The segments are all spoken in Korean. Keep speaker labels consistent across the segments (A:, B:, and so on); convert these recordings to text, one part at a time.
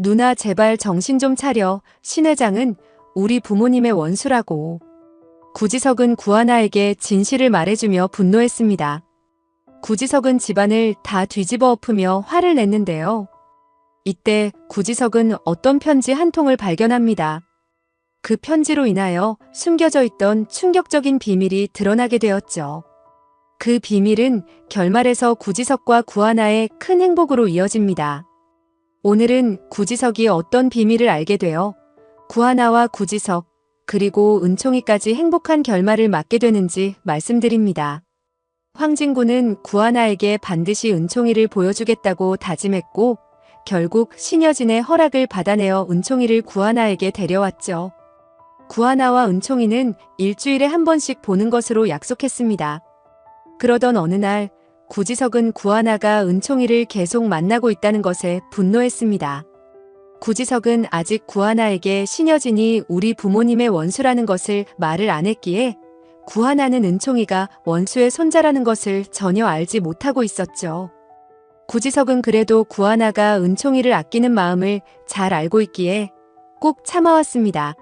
A: 누나 제발 정신 좀 차려. 신 회장은 우리 부모님의 원수라고. 구지석은 구하나에게 진실을 말해주며 분노했습니다. 구지석은 집안을 다 뒤집어 엎으며 화를 냈는데요. 이때 구지석은 어떤 편지 한 통을 발견합니다. 그 편지로 인하여 숨겨져 있던 충격적인 비밀이 드러나게 되었죠. 그 비밀은 결말에서 구지석과 구하나의 큰 행복으로 이어집니다. 오늘은 구지석이 어떤 비밀을 알게 되어 구하나와 구지석, 그리고 은총이까지 행복한 결말을 맞게 되는지 말씀드립니다. 황진구는 구하나에게 반드시 은총이를 보여주겠다고 다짐했고, 결국 신여진의 허락을 받아내어 은총이를 구하나에게 데려왔죠. 구하나와 은총이는 일주일에 한 번씩 보는 것으로 약속했습니다. 그러던 어느 날 구지석은 구하나가 은총이를 계속 만나고 있다는 것에 분노했습니다. 구지석은 아직 구하나에게 신여진이 우리 부모님의 원수라는 것을 말을 안 했기에 구하나는 은총이가 원수의 손자라는 것을 전혀 알지 못하고 있었죠. 구지석은 그래도 구하나가 은총이를 아끼는 마음을 잘 알고 있기에 꼭 참아왔습니다.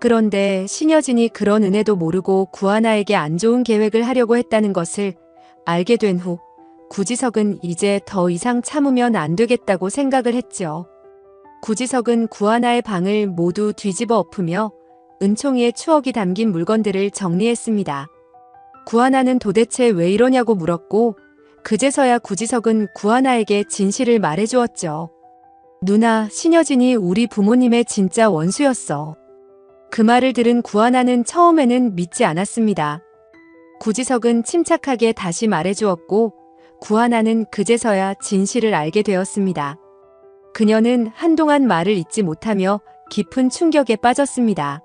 A: 그런데 신여진이 그런 은혜도 모르고 구하나에게 안 좋은 계획을 하려고 했다는 것을 알게 된 후 구지석은 이제 더 이상 참으면 안 되겠다고 생각을 했죠. 구지석은 구하나의 방을 모두 뒤집어 엎으며 은총이의 추억이 담긴 물건들을 정리했습니다. 구하나는 도대체 왜 이러냐고 물었고 그제서야 구지석은 구하나에게 진실을 말해주었죠. 누나, 신여진이 우리 부모님의 진짜 원수였어. 그 말을 들은 구하나는 처음에는 믿지 않았습니다. 구지석은 침착하게 다시 말해주었고 구하나는 그제서야 진실을 알게 되었습니다. 그녀는 한동안 말을 잇지 못하며 깊은 충격에 빠졌습니다.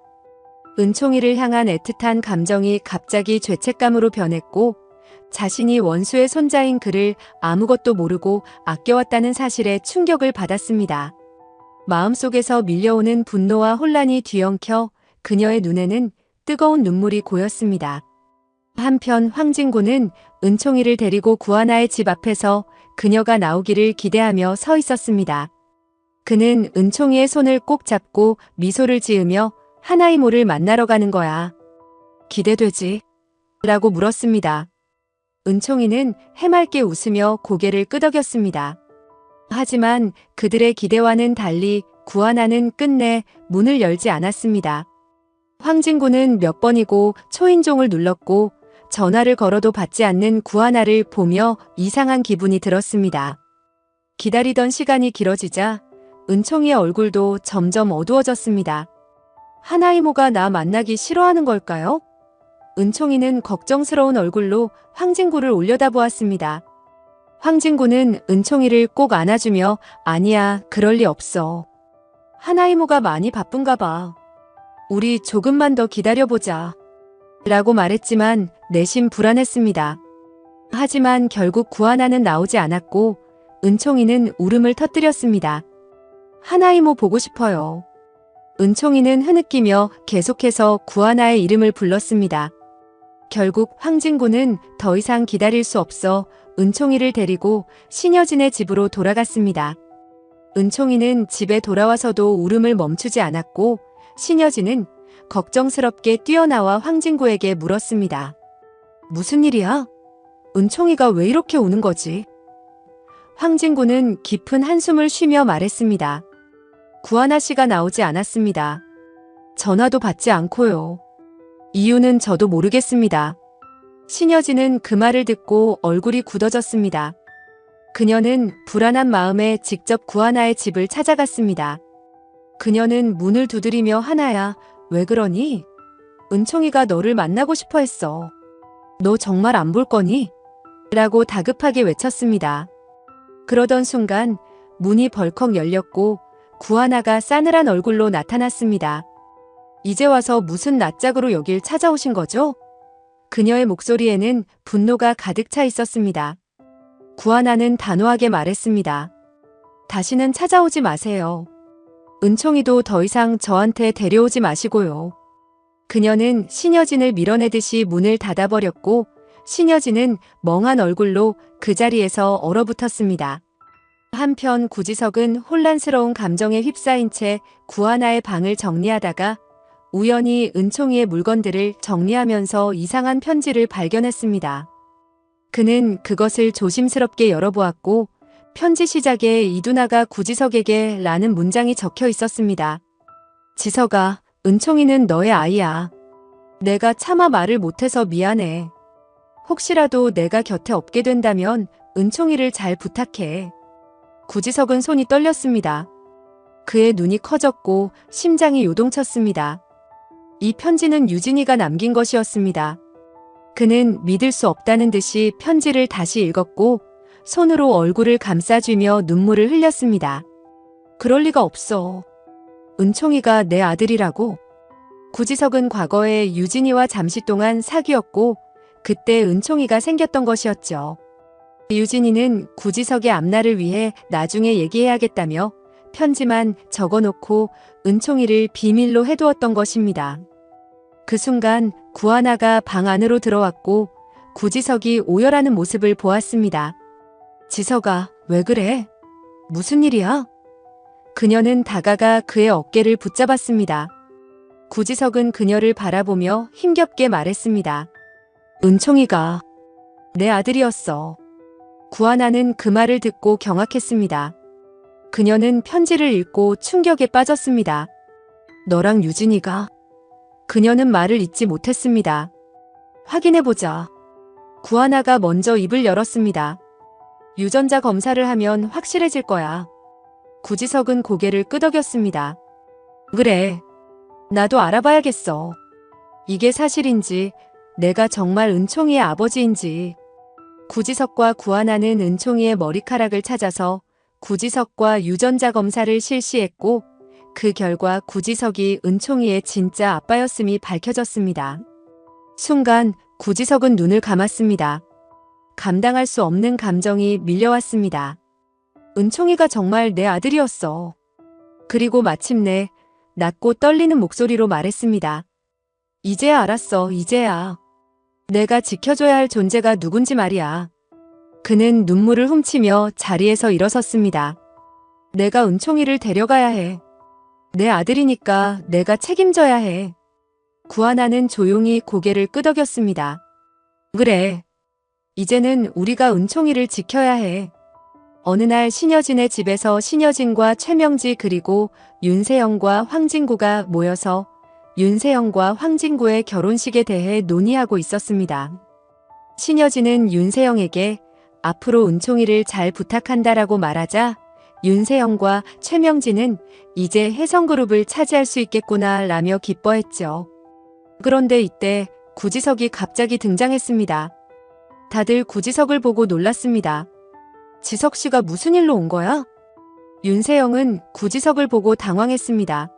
A: 은총이를 향한 애틋한 감정이 갑자기 죄책감으로 변했고 자신이 원수의 손자인 그를 아무것도 모르고 아껴왔다는 사실에 충격을 받았습니다. 마음속에서 밀려오는 분노와 혼란이 뒤엉켜 그녀의 눈에는 뜨거운 눈물이 고였습니다. 한편 황진구는 은총이를 데리고 구하나의 집 앞에서 그녀가 나오기를 기대하며 서 있었습니다. 그는 은총이의 손을 꼭 잡고 미소를 지으며 하나이 모를 만나러 가는 거야. 기대되지? 라고 물었습니다. 은총이는 해맑게 웃으며 고개를 끄덕였습니다. 하지만 그들의 기대와는 달리 구하나는 끝내 문을 열지 않았습니다. 황진구는 몇 번이고 초인종을 눌렀고 전화를 걸어도 받지 않는 구하나를 보며 이상한 기분이 들었습니다. 기다리던 시간이 길어지자 은총이의 얼굴도 점점 어두워졌습니다. 하나 이모가 나 만나기 싫어하는 걸까요? 은총이는 걱정스러운 얼굴로 황진구를 올려다보았습니다. 황진구는 은총이를 꼭 안아주며 아니야, 그럴 리 없어. 하나 이모가 많이 바쁜가 봐. 우리 조금만 더 기다려보자. 라고 말했지만 내심 불안했습니다. 하지만 결국 구하나는 나오지 않았고 은총이는 울음을 터뜨렸습니다. 하나 이모 보고 싶어요. 은총이는 흐느끼며 계속해서 구하나의 이름을 불렀습니다. 결국 황진구는 더 이상 기다릴 수 없어 은총이를 데리고 신여진의 집으로 돌아갔습니다. 은총이는 집에 돌아와서도 울음을 멈추지 않았고 신여진은 걱정스럽게 뛰어나와 황진구에게 물었습니다. 무슨 일이야? 은총이가 왜 이렇게 우는 거지? 황진구는 깊은 한숨을 쉬며 말했습니다. 구하나 씨가 나오지 않았습니다. 전화도 받지 않고요. 이유는 저도 모르겠습니다. 신여진은 그 말을 듣고 얼굴이 굳어졌습니다. 그녀는 불안한 마음에 직접 구하나의 집을 찾아갔습니다. 그녀는 문을 두드리며 하나야, 왜 그러니? 은총이가 너를 만나고 싶어 했어. 너 정말 안 볼 거니? 라고 다급하게 외쳤습니다. 그러던 순간 문이 벌컥 열렸고 구하나가 싸늘한 얼굴로 나타났습니다. 이제 와서 무슨 낯짝으로 여길 찾아오신 거죠? 그녀의 목소리에는 분노가 가득 차 있었습니다. 구하나는 단호하게 말했습니다. 다시는 찾아오지 마세요. 은총이도 더 이상 저한테 데려오지 마시고요. 그녀는 신여진을 밀어내듯이 문을 닫아버렸고 신여진은 멍한 얼굴로 그 자리에서 얼어붙었습니다. 한편 구지석은 혼란스러운 감정에 휩싸인 채 구하나의 방을 정리하다가 우연히 은총이의 물건들을 정리하면서 이상한 편지를 발견했습니다. 그는 그것을 조심스럽게 열어보았고 편지 시작에 이두나가 구지석에게 라는 문장이 적혀 있었습니다. 지석아, 은총이는 너의 아이야. 내가 차마 말을 못해서 미안해. 혹시라도 내가 곁에 없게 된다면 은총이를 잘 부탁해. 구지석은 손이 떨렸습니다. 그의 눈이 커졌고 심장이 요동쳤습니다. 이 편지는 유진이가 남긴 것이었습니다. 그는 믿을 수 없다는 듯이 편지를 다시 읽었고 손으로 얼굴을 감싸주며 눈물을 흘렸습니다. 그럴 리가 없어. 은총이가 내 아들이라고. 구지석은 과거에 유진이와 잠시 동안 사귀었고 그때 은총이가 생겼던 것이었죠. 유진이는 구지석의 앞날을 위해 나중에 얘기해야겠다며 편지만 적어놓고 은총이를 비밀로 해두었던 것입니다. 그 순간 구하나가 방 안으로 들어왔고 구지석이 오열하는 모습을 보았습니다. 지석아, 왜 그래? 무슨 일이야? 그녀는 다가가 그의 어깨를 붙잡았습니다. 구지석은 그녀를 바라보며 힘겹게 말했습니다. 은총이가 내 아들이었어. 구하나는 그 말을 듣고 경악했습니다. 그녀는 편지를 읽고 충격에 빠졌습니다. 너랑 유진이가 그녀는 말을 잇지 못했습니다. 확인해보자. 구하나가 먼저 입을 열었습니다. 유전자 검사를 하면 확실해질 거야. 구지석은 고개를 끄덕였습니다. 그래. 나도 알아봐야겠어. 이게 사실인지, 내가 정말 은총이의 아버지인지. 구지석과 구하나는 은총이의 머리카락을 찾아서 구지석과 유전자 검사를 실시했고, 그 결과 구지석이 은총이의 진짜 아빠였음이 밝혀졌습니다. 순간 구지석은 눈을 감았습니다. 감당할 수 없는 감정이 밀려왔습니다. 은총이가 정말 내 아들이었어. 그리고 마침내 낮고 떨리는 목소리로 말했습니다. 이제야 알았어, 이제야. 내가 지켜줘야 할 존재가 누군지 말이야. 그는 눈물을 훔치며 자리에서 일어섰습니다. 내가 은총이를 데려가야 해. 내 아들이니까 내가 책임져야 해. 구하나는 조용히 고개를 끄덕였습니다. 그래. 이제는 우리가 은총이를 지켜야 해. 어느 날 신여진의 집에서 신여진과 최명지 그리고 윤세영과 황진구가 모여서 윤세영과 황진구의 결혼식에 대해 논의하고 있었습니다. 신여진은 윤세영에게 앞으로 은총이를 잘 부탁한다라고 말하자 윤세영과 최명진은 이제 혜성그룹을 차지할 수 있겠구나 라며 기뻐했죠. 그런데 이때 구지석이 갑자기 등장했습니다. 다들 구지석을 보고 놀랐습니다. 지석 씨가 무슨 일로 온 거야? 윤세영은 구지석을 보고 당황했습니다.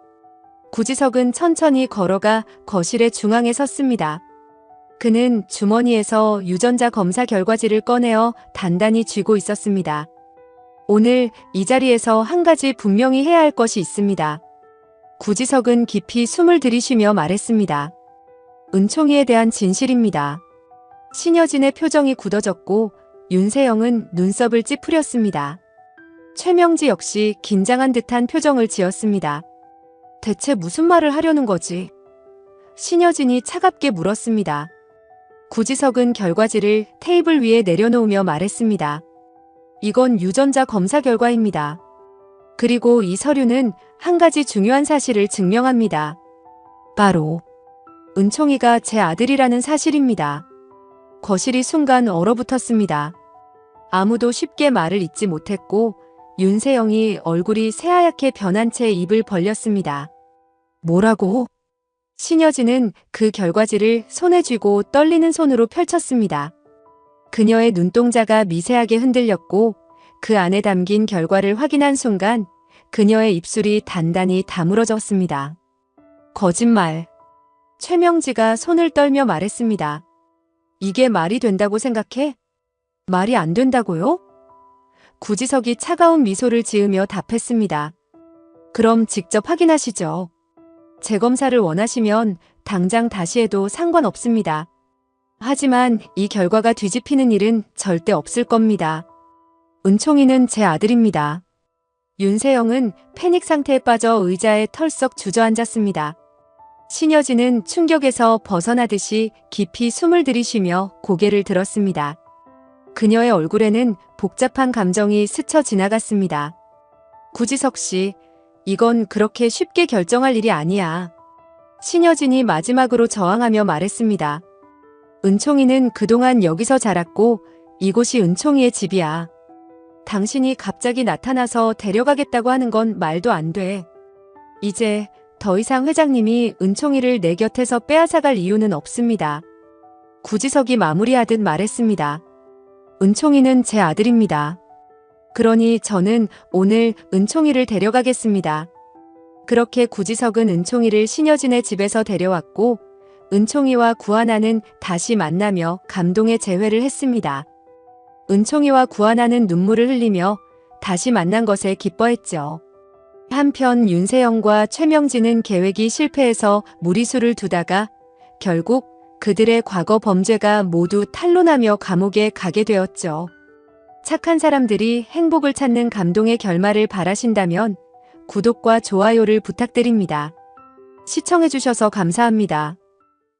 A: 구지석은 천천히 걸어가 거실의 중앙에 섰습니다. 그는 주머니에서 유전자 검사 결과지를 꺼내어 단단히 쥐고 있었습니다. 오늘 이 자리에서 한 가지 분명히 해야 할 것이 있습니다. 구지석은 깊이 숨을 들이쉬며 말했습니다. 은총이에 대한 진실입니다. 신여진의 표정이 굳어졌고 윤세영은 눈썹을 찌푸렸습니다. 최명지 역시 긴장한 듯한 표정을 지었습니다. 대체 무슨 말을 하려는 거지? 신여진이 차갑게 물었습니다. 구지석은 결과지를 테이블 위에 내려놓으며 말했습니다. 이건 유전자 검사 결과입니다. 그리고 이 서류는 한 가지 중요한 사실을 증명합니다. 바로 은총이가 제 아들이라는 사실입니다. 거실이 순간 얼어붙었습니다. 아무도 쉽게 말을 잇지 못했고 윤세영이 얼굴이 새하얗게 변한 채 입을 벌렸습니다. 뭐라고? 신여진은 그 결과지를 손에 쥐고 떨리는 손으로 펼쳤습니다. 그녀의 눈동자가 미세하게 흔들렸고 그 안에 담긴 결과를 확인한 순간 그녀의 입술이 단단히 다물어졌습니다. 거짓말. 최명지가 손을 떨며 말했습니다. 이게 말이 된다고 생각해? 말이 안 된다고요? 구지석이 차가운 미소를 지으며 답했습니다. 그럼 직접 확인하시죠. 재검사를 원하시면 당장 다시 해도 상관없습니다. 하지만 이 결과가 뒤집히는 일은 절대 없을 겁니다. 은총이는 제 아들입니다. 윤세영은 패닉 상태에 빠져 의자에 털썩 주저앉았습니다. 신여진은 충격에서 벗어나듯이 깊이 숨을 들이쉬며 고개를 들었습니다. 그녀의 얼굴에는 복잡한 감정이 스쳐 지나갔습니다. 구지석 씨, 이건 그렇게 쉽게 결정할 일이 아니야. 신여진이 마지막으로 저항하며 말했습니다. 은총이는 그동안 여기서 자랐고 이곳이 은총이의 집이야. 당신이 갑자기 나타나서 데려가겠다고 하는 건 말도 안 돼. 이제 더 이상 회장님이 은총이를 내 곁에서 빼앗아갈 이유는 없습니다. 구지석이 마무리하듯 말했습니다. 은총이는 제 아들입니다. 그러니 저는 오늘 은총이를 데려가겠습니다. 그렇게 구지석은 은총이를 신여진의 집에서 데려왔고 은총이와 구하나는 다시 만나며 감동의 재회를 했습니다. 은총이와 구하나는 눈물을 흘리며 다시 만난 것에 기뻐했죠. 한편 윤세영과 최명진은 계획이 실패해서 무리수를 두다가 결국 그들의 과거 범죄가 모두 탄로나며 감옥에 가게 되었죠. 착한 사람들이 행복을 찾는 감동의 결말을 바라신다면 구독과 좋아요를 부탁드립니다. 시청해주셔서 감사합니다.